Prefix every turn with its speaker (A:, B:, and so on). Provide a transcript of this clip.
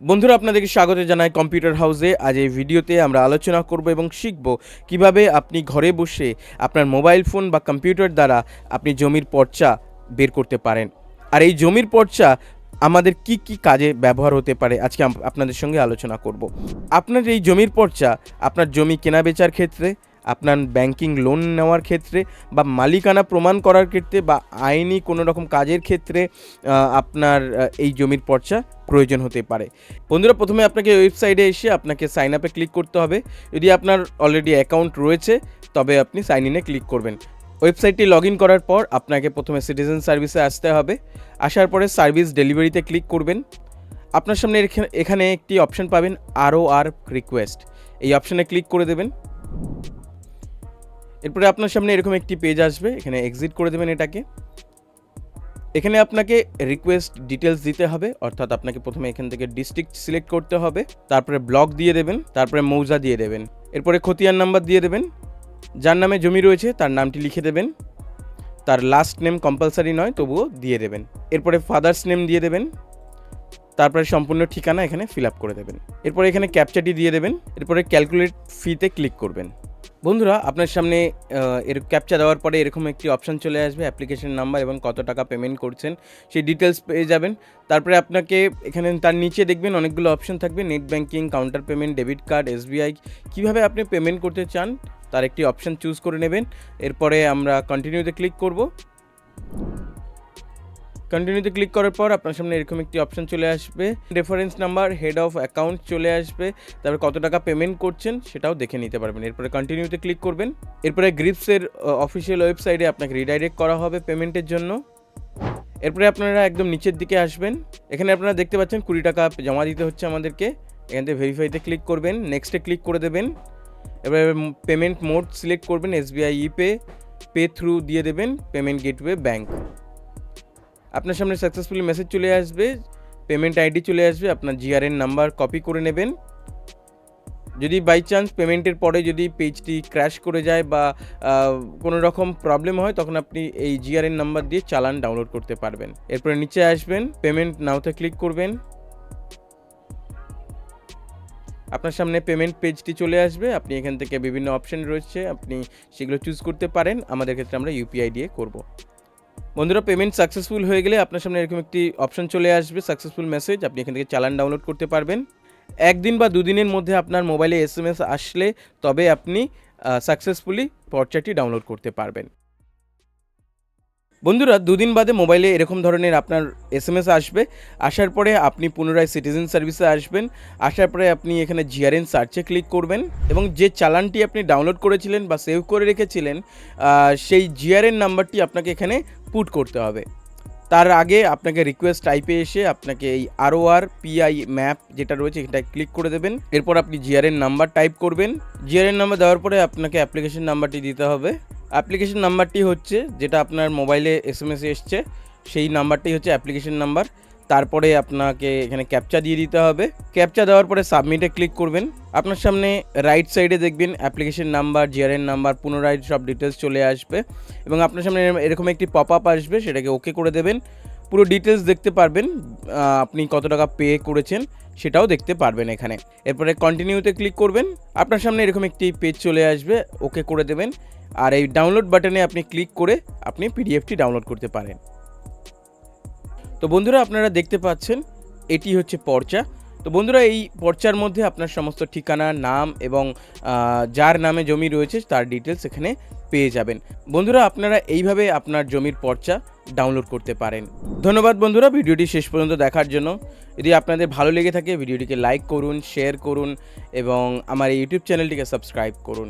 A: বন্ধুরা, আপনাদেরকে স্বাগত জানাই কম্পিউটার হাউসে আজ এই ভিডিওতে আমরা আলোচনা করব এবং শিখব কীভাবে আপনি ঘরে বসে আপনার মোবাইল ফোন বা কম্পিউটার দ্বারা আপনি জমির পর্চা বের করতে পারেন। আর এই জমির পর্চা আমাদের কি কি কাজে ব্যবহার হতে পারে, আজকে আপনাদের সঙ্গে আলোচনা করব। আপনার এই জমির পর্চা, আপনার জমি কেনা বেচার ক্ষেত্রে আপনার ব্যাংকিং লোন নেওয়ার ক্ষেত্রে বা মালিকানা প্রমাণ করার ক্ষেত্রে বা আইনি কোনো রকম কাজের ক্ষেত্রে আপনার এই জমির পর্চা প্রয়োজন হতে পারে। বন্ধুরা, প্রথমে আপনাকে ওয়েবসাইটে এসে আপনাকে সাইন আপে ক্লিক করতে হবে। যদি আপনার অলরেডি অ্যাকাউন্ট রয়েছে, তবে আপনি সাইন ইনে ক্লিক করবেন। ওয়েবসাইটটি লগ ইন করার পর আপনাকে প্রথমে সিটিজেন সার্ভিসে আসতে হবে। আসার পরে সার্ভিস ডেলিভারিতে ক্লিক করবেন। আপনার সামনে এখানে- একটি অপশন পাবেন আরও আর রিকোয়েস্ট এই অপশানে ক্লিক করে দেবেন। এরপরে আপনার সামনে এরকম একটি পেজ আসবে, এখানে এক্সিট করে দেবেন এটাকে। এখানে আপনাকে রিকোয়েস্ট ডিটেলস দিতে হবে, অর্থাৎ আপনাকে প্রথমে এখান থেকে ডিস্ট্রিক্ট সিলেক্ট করতে হবে, তারপরে ব্লক দিয়ে দেবেন, তারপরে মৌজা দিয়ে দেবেন। এরপরে খতিয়ান নাম্বার দিয়ে দেবেন, যার নামে জমি রয়েছে, তার নামটি লিখে দেবেন। তার লাস্ট নেম কম্পালসারি নয়, তবুও দিয়ে দেবেন। এরপরে ফাদার্স নেম দিয়ে দেবেন, তারপরে সম্পূর্ণ ঠিকানা এখানে ফিল আপ করে দেবেন। এরপরে এখানে ক্যাপচাটি দিয়ে দেবেন, এরপরে ক্যালকুলেট ফিতে ক্লিক করবেন। বন্ধুরা, আপনার সামনে এর ক্যাপচা দেওয়ার পরে এরকম একটি অপশান চলে আসবে অ্যাপ্লিকেশন নাম্বার এবং কত টাকা পেমেন্ট করছেন, সেই ডিটেলস পেয়ে যাবেন। তারপরে আপনাকে এখানে তার নিচে দেখবেন অনেকগুলো অপশান থাকবে net banking counter payment debit card SBI কীভাবে আপনি পেমেন্ট করতে চান, তার একটি অপশান চুজ করে নেবেন। এরপরে আমরা কন্টিনিউতে ক্লিক করব। কন্টিনিউতে ক্লিক করার পর আপনার সামনে এরকম একটি অপশন চলে আসবে। Reference number head of account চলে আসবে। তারপর কত টাকা পেমেন্ট করছেন সেটাও দেখে নিতে পারবেন। এরপরে কন্টিনিউতে ক্লিক করবেন। এরপরে গ্রিপসের অফিসিয়াল ওয়েবসাইটে আপনাকে রিডাইরেক্ট করা হবে পেমেন্টের জন্য। এরপরে আপনারা একদম নিচের দিকে আসবেন। এখানে আপনারা দেখতে পাচ্ছেন কুড়ি টাকা জমা দিতে হচ্ছে আমাদেরকে। এখান থেকে ভেরিফাইতে ক্লিক করবেন। নেক্সটে ক্লিক করে দেবেন। এবারে পেমেন্ট মোড সিলেক্ট করবেন এসবিআই ইপে পে থ্রু দিয়ে দেবেন পেমেন্ট গেটওয়ে ব্যাঙ্ক আপনার সামনে সাকসেসফুলি মেসেজ চলে আসবে পেমেন্ট আইডি চলে আসবে, আপনার জিআরএন নাম্বার কপি করে নেবেন। যদি বাই চান্স পেমেন্টের পরে যদি পেজটি ক্র্যাশ করে যায় বা কোনো রকম প্রবলেম হয়, তখন আপনি এই জিআরএন নাম্বার দিয়ে চালান ডাউনলোড করতে পারবেন। এরপরে নিচে আসবেন পেমেন্ট নাওতে ক্লিক করবেন। আপনার সামনে পেমেন্ট পেজটি চলে আসবে, আপনি এখান থেকে বিভিন্ন অপশন রয়েছে, আপনি সেগুলো চুজ করতে পারেন, আমাদের ক্ষেত্রে আমরা ইউপিআই দিয়ে করব। বন্ধুরা পেমেন্ট সাকসেসফুল হয়ে গেলে আপনার সামনে এরকম একটি অপশন চলে আসবে সাকসেসফুল মেসেজ আপনি এখান থেকে চালান ডাউনলোড করতে পারবেন। একদিন বা দুদিনের মধ্যে আপনার মোবাইলে এস এম এস আসলে তবে আপনি সাকসেসফুলি পর্চাটি ডাউনলোড করতে পারবেন। বন্ধুরা, দুদিন বাদে মোবাইলে এরকম ধরনের আপনার এস এম এস আসবে। আসার পরে আপনি পুনরায় সিটিজেন সার্ভিসে আসবেন। আসার পরে আপনি এখানে জিআরএন সার্চে ক্লিক করবেন এবং যে চালানটি আপনি ডাউনলোড করেছিলেন বা সেভ করে রেখেছিলেন সেই জিআরএন নাম্বারটি আপনাকে এখানে পুট করতে হবে। তার আগে আপনাকে রিকোয়েস্ট টাইপে এসে আপনাকে এই আরও আর পিআই ম্যাপ যেটা রয়েছে এটা ক্লিক করে দেবেন। এরপর আপনি জিআরএন নাম্বার টাইপ করবেন। জিআরএন নাম্বার দেওয়ার পরে আপনাকে অ্যাপ্লিকেশন নাম্বারটি দিতে হবে। অ্যাপ্লিকেশন নাম্বারটি হচ্ছে যেটা আপনার মোবাইলে এস এম এসে এসছে, সেই নাম্বারটি হচ্ছে অ্যাপ্লিকেশন নাম্বার তারপরে আপনাকে এখানে ক্যাপচা দিয়ে দিতে হবে। ক্যাপচা দেওয়ার পরে সাবমিটে ক্লিক করবেন। আপনার সামনে রাইট সাইডে দেখবেন অ্যাপ্লিকেশন নাম্বার জিআরএন নাম্বার পুনরায় সব ডিটেলস চলে আসবে। এবং আপনার সামনে এরকম একটি পপ আপ আসবে, সেটাকে ওকে করে দেবেন। পুরো ডিটেলস দেখতে পারবেন আপনি কত টাকা পে করেছেন, সেটাও দেখতে পারবেন এখানে। এরপরে কন্টিনিউতে ক্লিক করবেন। আপনার সামনে এরকম একটি পেজ চলে আসবে ওকে করে দেবেন। আর এই ডাউনলোড বাটনে আপনি ক্লিক করে আপনি পিডিএফটি ডাউনলোড করতে পারেন। তো বন্ধুরা আপনারা দেখতে পাচ্ছেন, এটি হচ্ছে পর্চা। তো বন্ধুরা, এই পর্চার মধ্যে আপনার সমস্ত ঠিকানা, নাম এবং যার নামে জমি রয়েছে তার ডিটেলস এখানে পেয়ে যাবেন। বন্ধুরা, আপনারা এইভাবে আপনার জমির পর্চা ডাউনলোড করতে পারেন। ধন্যবাদ বন্ধুরা, ভিডিওটি শেষ পর্যন্ত দেখার জন্য। যদি আপনাদের ভালো লেগে থাকে, ভিডিওটিকে লাইক করুন শেয়ার করুন এবং আমার এই ইউটিউব চ্যানেলটিকে সাবস্ক্রাইব করুন।